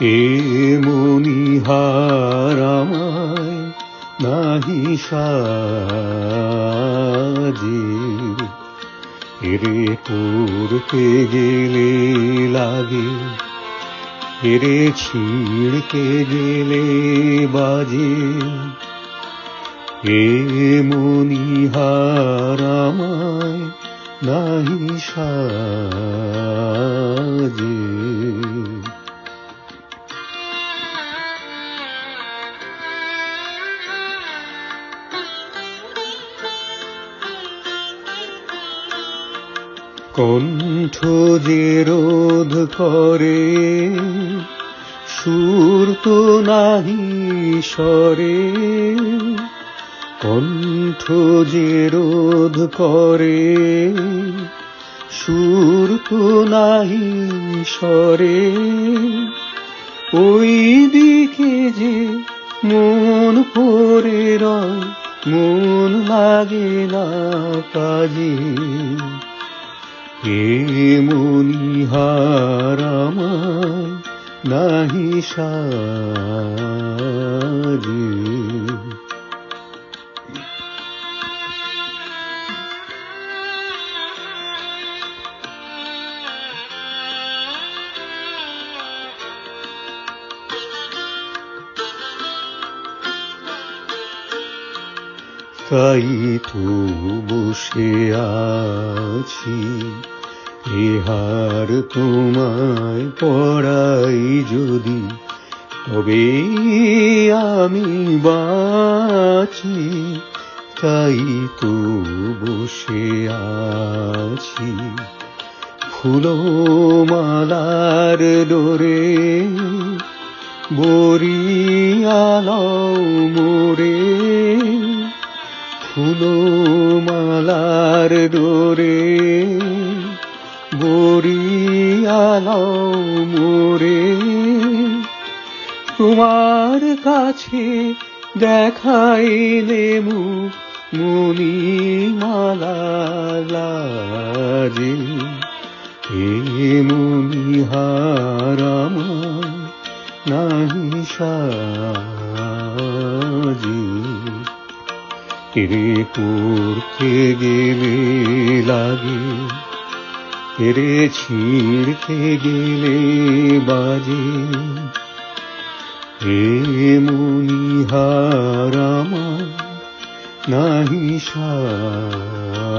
এ মনিহার আমায় নাহি সাজে। এরে করতে গেলে লাগে, এরে ছিঁড়তে গেলে বাজে। এ মনিহার আমায় নাহি সাজে। কণ্ঠ যে রোধ করে, সুর তো নাহি সরে কণ্ঠ যে রোধ করে, সুর তো নাহি সরে ওই দিকে যে মন পড়ে রয়, মন লাগে না কাজে। হে মনিহার আমায় নাহি সাজে তাই তো বসে আছি। এহার তোমায় পড়াই যদি, তবে আমি বাঁচি, তাই তো বসে আছি। ফুলো মালার ডোরে বরিয়ালাও ফুলো মালার ডোরে বরিয়ালাও মোরে। তোমার কাছে দেখাইলে মুখ মনি মালালাজে হে মনিহারাম নাহি সাজে। রে করতে গেলে লাগে। তেরে ছিঁড়তে গেলে বাজে। হে মনিহারামা নাহি সাজে